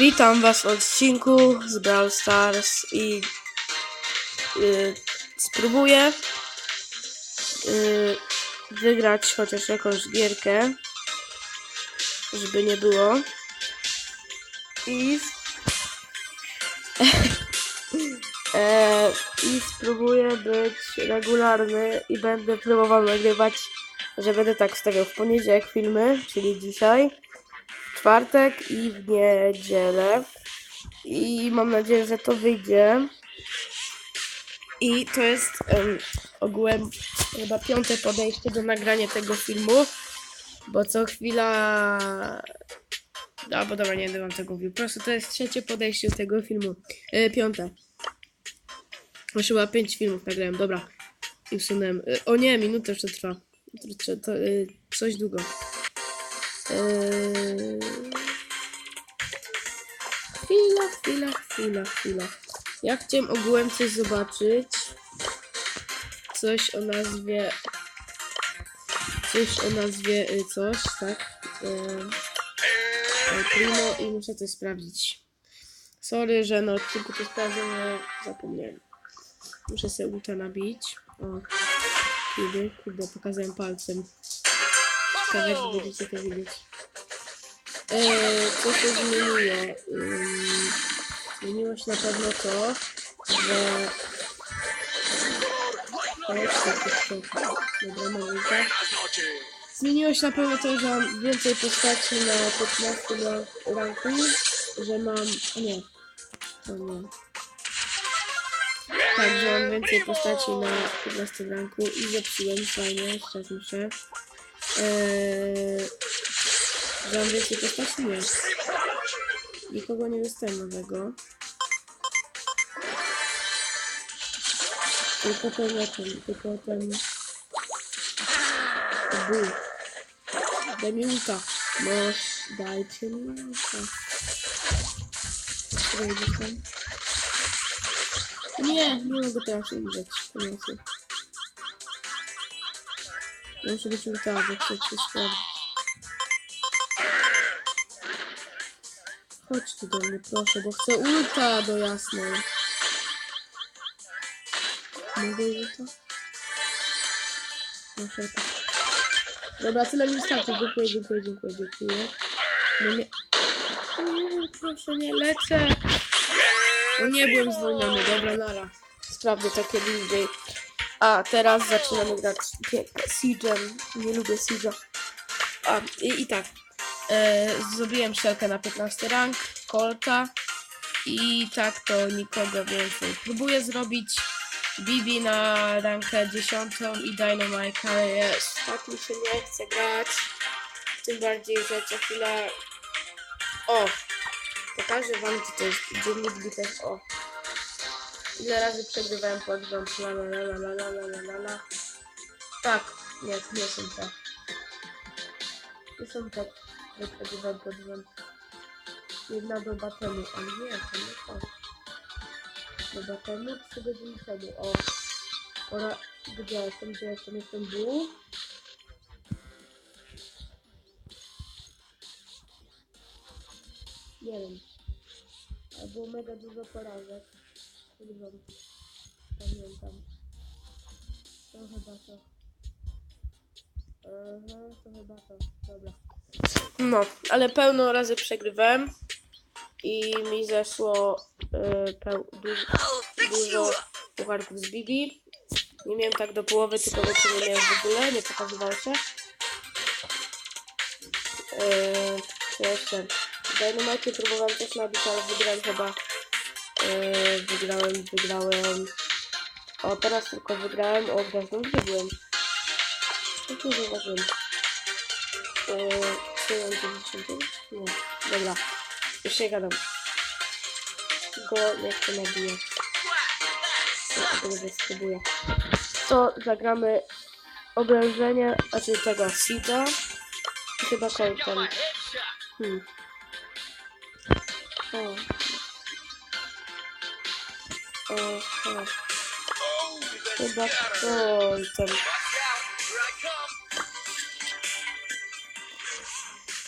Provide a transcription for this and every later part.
Witam Was w odcinku z Brawl Stars i y, spróbuję y, wygrać chociaż jakąś gierkę, żeby nie było. I, e, I spróbuję być regularny i będę próbował nagrywać, że będę tak stawiał w poniedziałek filmy, czyli dzisiaj czwartek i w niedzielę. I mam nadzieję, że to wyjdzie. I to jest em, ogółem chyba piąte podejście do nagrania tego filmu, bo co chwila. No, bo dobra, nie będę wam tego mówił. Po prostu to jest trzecie podejście do tego filmu. E, piąte. Już chyba pięć filmów nagrałem, dobra. I usunąłem. E, o nie, minutę jeszcze trwa. To, to, e, coś długo. Eee... Chwila, chwila, chwila, chwila. Ja chciałem ogółem coś zobaczyć. Coś o nazwie. Coś o nazwie y, coś, tak? Eee... Primo i muszę coś sprawdzić. Sorry, że na odcinku to sprawdzę, ale zapomniałem. Muszę sobie ulta nabić. O, kiedy? Kurde, pokazałem palcem. Ciekawe, jak będziecie to widzieć. Eee, co się zmieniło? Ym, zmieniło się na pewno to, że... Chodź, tak, tak, Dobra. Zmieniło się na pewno to, że mam więcej postaci na 15 ra- ranku, że mam... nie, to nie. Tak, że mam więcej postaci na 15 ranku i zepsułem fajnie, teraz muszę. Eee, Dobrze się to pasuje. Nikogo nie dostałem nowego. Tylko to zatem, tylko ten... Bóg. Daj mi łuka. Masz, dajcie mi łuka. Przejdę tam. Nie, nie mogę teraz umrzeć. Pomocy. Muszę być ultawy, przecież sprawdzić. Chodź tu do mnie, proszę, bo chcę ulta do jasnej. Mogę ulta? Proszę, tak. Dobra, tyle mi wystarczy. Dziękuję, dziękuję, dziękuję, dziękuję. No nie... Nie, proszę, nie lecę. No nie byłem zwolniony, dobra, nara. Sprawdzę kiedy indziej. A, teraz zaczynamy grać. Siege'em. Nie lubię Siege'a. A, i, i tak. Yy, zrobiłem szelkę na 15 rank, kolka i tak to nikogo więcej. Próbuję zrobić Bibi na rankę 10 i Dynamite, ale jest. tak mi się nie chce grać. Tym bardziej, że co chwila... O! Pokażę wam, gdzie to jest dziennik bitew. O! Ile razy przegrywałem pod rząd. La la la la la la la la. Tak. Nie, nie są tak. Nie są tak. Przegrywałem pod rząd. Jedna doba temu, ale nie, to nie to. Doba temu, trzy godziny temu. O! Ora, gdzie jestem, gdzie jestem, jestem był. Nie wiem. Było mega dużo porażek. Podgląd. Pamiętam. To chyba to. Aha, to chyba to. Dobra. No, ale pełno razy przegrywałem. I mi zeszło y, peł, dużo, dużo pucharków z Bibi. Nie miałem tak do połowy, tylko do nie miałem w ogóle, nie pokazywało się. Yy, co jeszcze? Dynamite próbowałem też nabić, ale wygrałem chyba. Yy, wygrałem, wygrałem. O, teraz tylko wygrałem. O, gwiazdą byłem? Jak nie zauważyłem. 995? Nie, dobra. Już nie gadam. Go jak to nabije. Tak, spróbuję. To zagramy oblężenie, czy tego Sida. Chyba kończem. Hmm. O. O, o. Chyba kończem.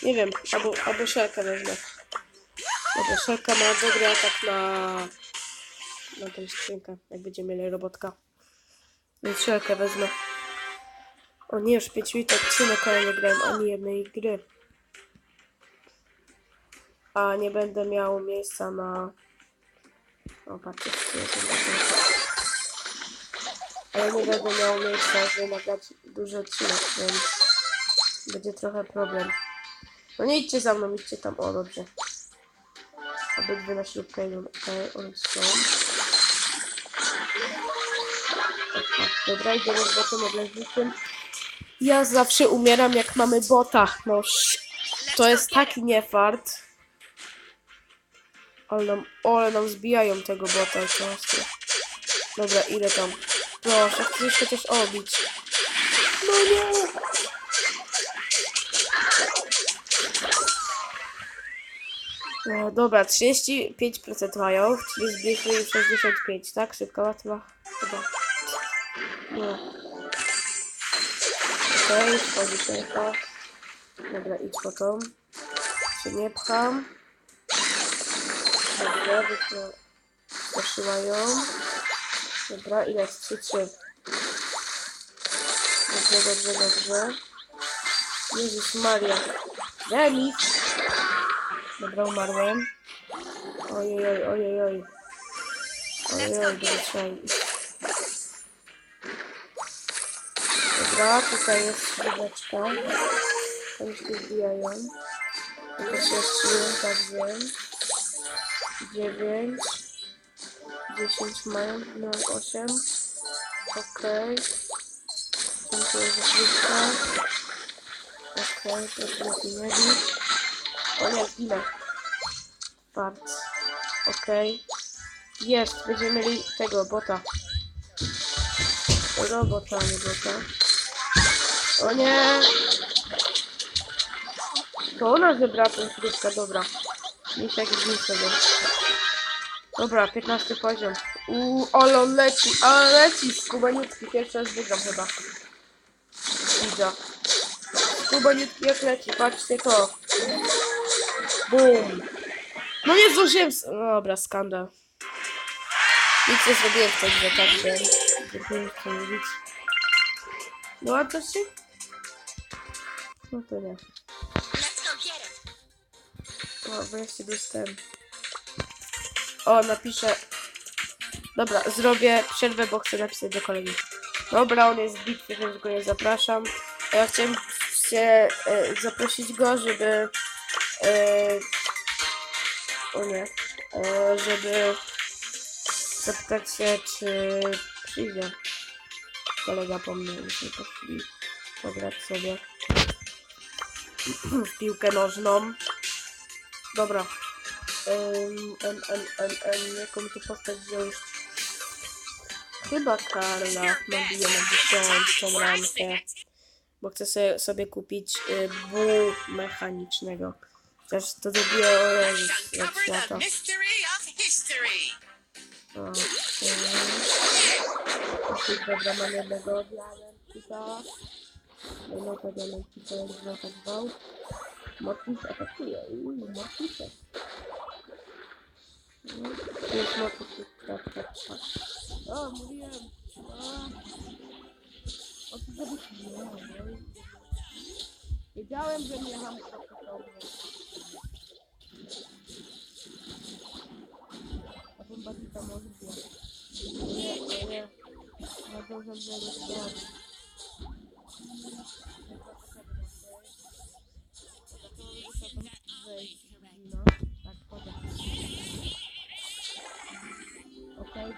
Nie wiem, albo, albo szelkę wezmę. Dobra, Szelka ma dobry atak na... na tą skrzynkę, jak będziemy mieli robotka. Więc Szelkę wezmę. O nie, już 5 minut odcinek, ale nie grałem ani jednej gry. A nie będę miał miejsca na... O, patrzcie. Ale nie będę miał miejsca, żeby nagrać duży odcinek, więc będzie trochę problem. No nie idźcie za mną, idźcie tam, o dobrze. Obydwie na śrubkę idą, one są. Aha, Dobra, idziemy z botem odleżniczym. Ja zawsze umieram jak mamy bota, no sz- to jest taki niefart. Ale nam, ole nam zbijają tego bota często. Dobra, ile tam? Proszę, chcę też obić. No nie! No dobra, 35% mają, czyli zbliżyli 65, tak? Szybka łatwa chyba. No. Okej, wchodzi szybka. Dobra, idź po tą. Się nie pcham. Dobrze, wypro... Straszyła Dobra, ile jest? 3, 3. Dobrze, dobrze, dobrze. Jezus Maria. Remis! Dobra, umarłem. Ojej, oj, ojej, oj. Ojej, oj, będzie trzeba iść. Dobra, tutaj jest skrzydeczka. Tam się zbijają. Tylko się strzeliłem, tak wiem. 9. 10 mają, no 8. Okej. Dziękuję za wszystko. Okej, lepiej nie bić. O nie, zginę. Fart. Okej. Jest, będziemy mieli tego bota. Robota, nie bota. O nie! To ona zebrała tą śrubkę, dobra. Misiak zgiń sobie. Dobra, 15 poziom. Uuu, ale on leci, ale leci! Skubaniutki, pierwszy raz wygram chyba. Widzę. Skubaniutki jak leci, patrzcie to. Bum. No nie zdążyłem. No dobra, skandal. Nic nie zrobiłem w tej grze, tak wiem. Nie chcę mówić. A to się? No to nie. O, wreszcie dostałem. O, napiszę. Dobra, zrobię przerwę, bo chcę napisać do kolegi. Dobra, on jest bitwy, więc go nie zapraszam. Ja chciałem się e, zaprosić go, żeby. E, o nie. E, żeby zapytać się, czy przyjdzie kolega po mnie. Myśmy poszli pograć sobie w piłkę nożną. Dobra. Um, em, em, em, em, jaką tu postać wziąć? Chyba Karla nabiję na dziesiątą ramkę. Bo chcę sobie, sobie kupić y, mechanicznego. Też to zrobię o Jezus, jak świata. Okej. Dobra, mam jednego diamentika. No to diamentika jak zaatakował. Mortis atakuje. Uuu, Mortisek. No, jest Mortis. Tak, tak, tak. O, mówiłem. O, ty zabić mnie. Wiedziałem, że mnie ham zaatakował. A bombatika może być. Nie, nie. No to nie zgadza. No, tak, chodzę. Okej,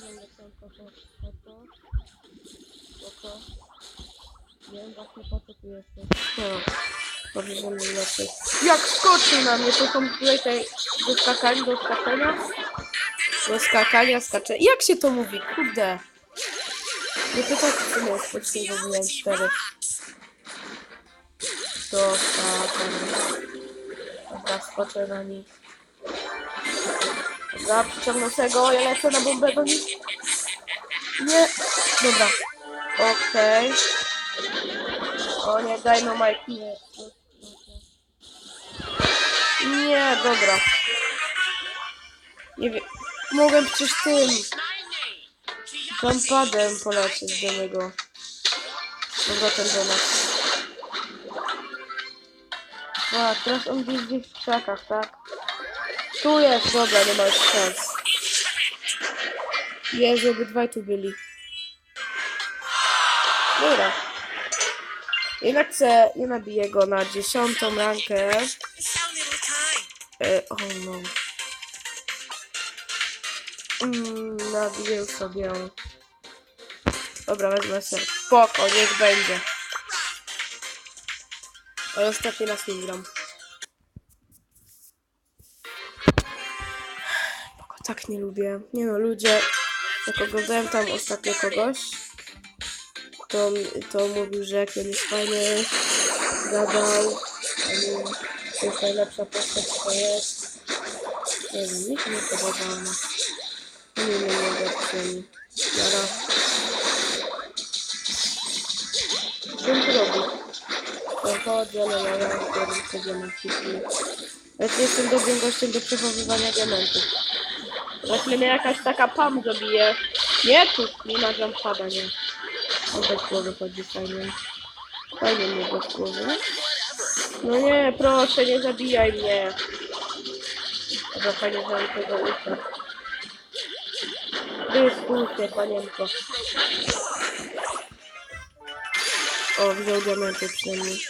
że lecę po to, po to. Spoko. Wiem właśnie po co tu jesteś. No. Jak skoczył na mnie, to są tutaj te do skakania, do skakania. Do skakania, skacze. Jak się to mówi? Kurde. Nie pytaj, co to jest, počkej, zrobiłem cztery. Do skakania. Dobra, skoczę na nich. Dobra, przyciągnę tego, ja lecę na bombę do nich. Nie, dobra. Okej. O nie, daj no Mike, nie. Nie, dobra. Nie wiem. Mogłem przecież tym jumpadem polecieć do niego. Powrotem do nas. A, teraz on gdzieś w krzakach, tak? Tu jest, dobra, nie ma już szans. Jezu, obydwaj tu byli. Dobra. Jednak chcę, nie nabiję go na dziesiątą rankę. E, oh no. Mm, nabiję sobie. Dobra, wezmę sobie. Spoko, niech będzie. Ale ostatni raz nie gram. Bo go tak nie lubię. Nie no, ludzie, jak oglądałem tam ostatnio kogoś, to, to mówił, że jak jest fajny, gadał, to jest najlepsza postać, to jest. Mi się nie podoba ona. Nie wiem, nie wiem, Jara. Robi? To chodzi, ale ja ja biorę te diamenty. Ja jestem dobrym gościem do przechowywania diamentów. Chwilę mnie jakaś taka pam zabije. Nie, tu nie ma jumpada, nie. On bez głowy chodzi fajnie. Fajnie mnie bez głowy. No nie, proszę, nie zabijaj mnie. Dobra, fajnie, że tego usta. Dyskusję, panienko. O, wziął diamenty przynajmniej.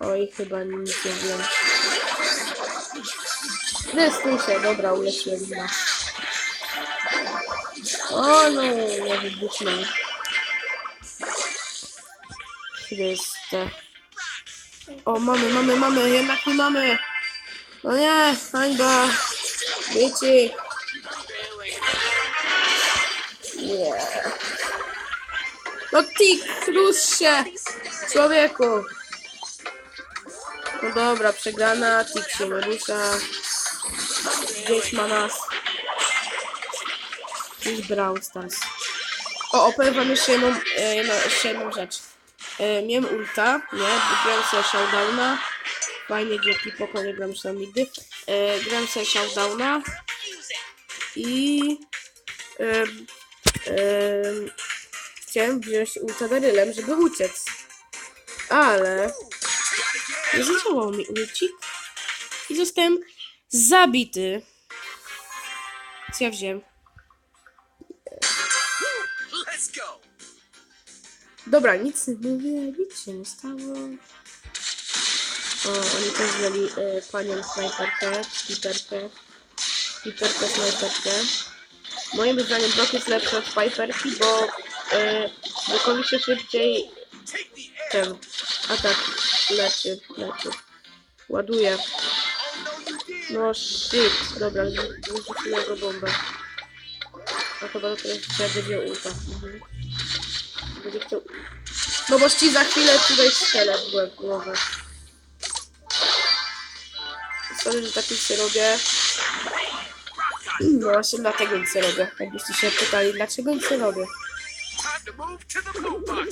Oj, chyba nic nie wiem. Dyskusję, dobra, uleczyłem go. O no, nie wybuchnął. Chryste. O, mamy, mamy, mamy, jednak nie mamy. No nie, hańba. Wiecie. Nie. No tik, rusz się, człowieku. No dobra, przegrana, tik się nie rusza. Gdzieś ma nas. Gdzieś Brawl Stars. O, opowiem wam jeszcze jedną, e, jedną, jeszcze jedną rzecz. E, miałem ulta, nie, grałem sobie. Fajnie, dzięki poko, nie gram już tam nigdy. E, grałem sobie i em, em, chciałem wziąć ulta Darylem, żeby uciec. Ale nie zadziałał mi ulcik i zostałem zabity. Co ja wziąłem? Dobra, nic nie mówię, nic się nie stało. O, oni też wzięli y, panią snajperkę, piperkę, piperkę, snajperkę. Moim zdaniem Brock jest lepszy od Piperki, bo y, Brockowi się szybciej ten atak leczy, leczy. Ładuje. No shit, dobra, zrzuciłem go bombę. A chyba teraz trzeba będzie ulta. Mhm. Będzie chciał... No bo ci za chwilę tutaj strzelę w głowę. Sorry, że tak nic nie robię. No właśnie dlatego nic nie robię. Jakbyście się pytali, dlaczego nic nie robię,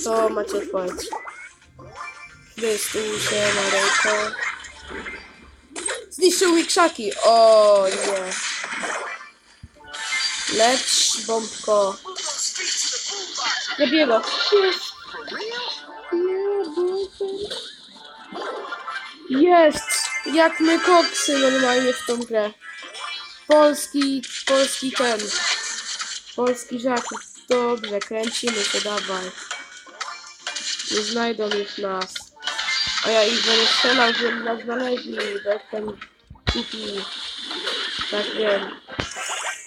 to macie odpowiedź. Wystuł się rękę. Zniszczył mi krzaki! O nie. Lecz, bombko. Zabiję go. Jest! Jak my koksy normalnie w tą grę. Polski, polski ten. Polski żaki. Dobrze, kręcimy się, dawaj. Nie znajdą już nas. A ja ich będę strzelał, żeby nas znaleźli, bo jestem głupi. Tak wiem.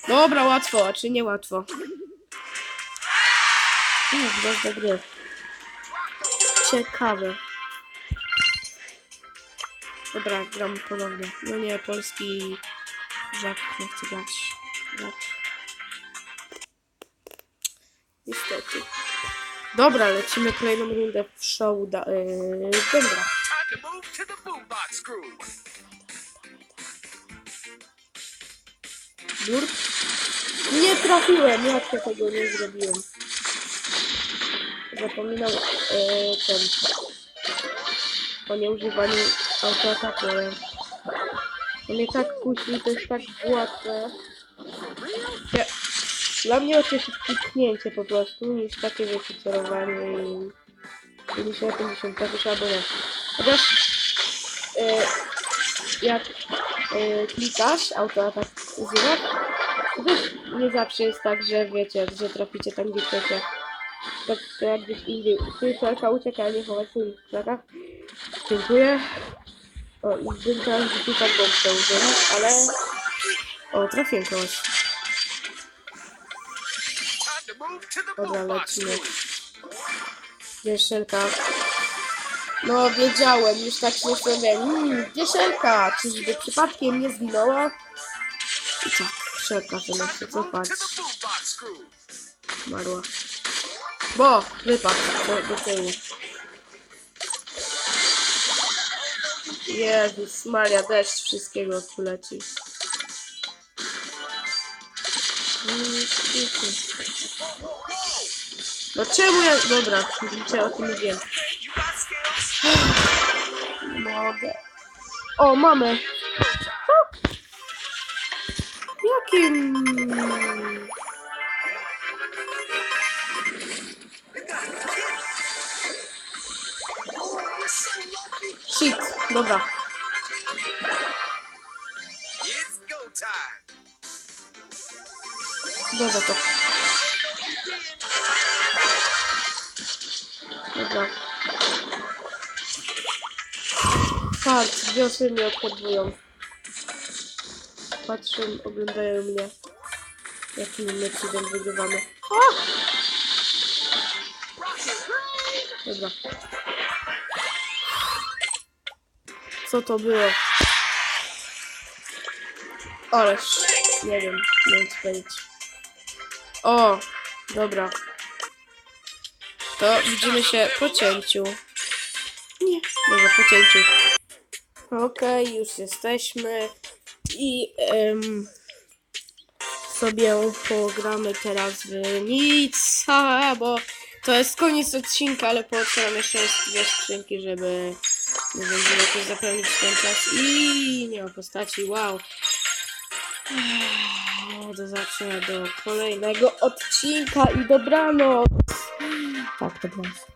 Dobra, łatwo, a czy nie łatwo? Uff, bardzo gry. Ciekawe. Dobra, gram ponownie. No nie, polski żak nie chce grać. Niestety. Dobra, lecimy kolejną rundę w show. Da, yy, dobra. Blur? Nie trafiłem, ja tego nie zrobiłem. Zapominam yy, ten. O nieużywaniu autoataku, ale To mnie tak kusi, to jest tak łatwe. Ja, dla mnie jest kliknięcie po prostu, niż takie wiecie, celowanie i 50, 50, tak albo nie. Chociaż e, jak e, klikasz, autoatak używasz, to też nie zawsze jest tak, że wiecie, że traficie tam, gdzie chcecie. Tak to jak gdzieś indziej. Tu czeka ucieka, nie chować w krakach. Dziękuję. O, i bym teraz tu tak bombkę użył, ale... O, trafiłem kogoś. Dobra, lecimy. Wieszelka. No, wiedziałem, już tak się zastanawiałem. Hmm, wieszelka! Czyżby przypadkiem nie zginęła? I tak, wszelka, ma się cofać. Marła. Bo, wypadł do, do tyłu. Jezus Maria, deszcz wszystkiego tu leci. No czemu ja... Dobra, widzicie, o tym? Nie mogę. O, mamy. Jakim... dobra. Dobra to. Dobra. Patrz, dwie osoby mnie obchodzą. Patrzą, oglądają mnie. Jakim my cudem wygrywamy. O! Dobra. Co to było? Ależ, nie wiem, nie co powiedzieć. O, dobra. To widzimy się po cięciu. Nie, dobra, po cięciu. Okej, już jesteśmy. I em, sobie pogramy teraz w nic, bo to jest koniec odcinka, ale pootwieram jeszcze dwie skrzynki, żeby nie żeby jakoś zapełnić ten czas. I nie ma postaci, wow. Do zobaczenia do kolejnego odcinka i dobranoc. Tak, dobranoc.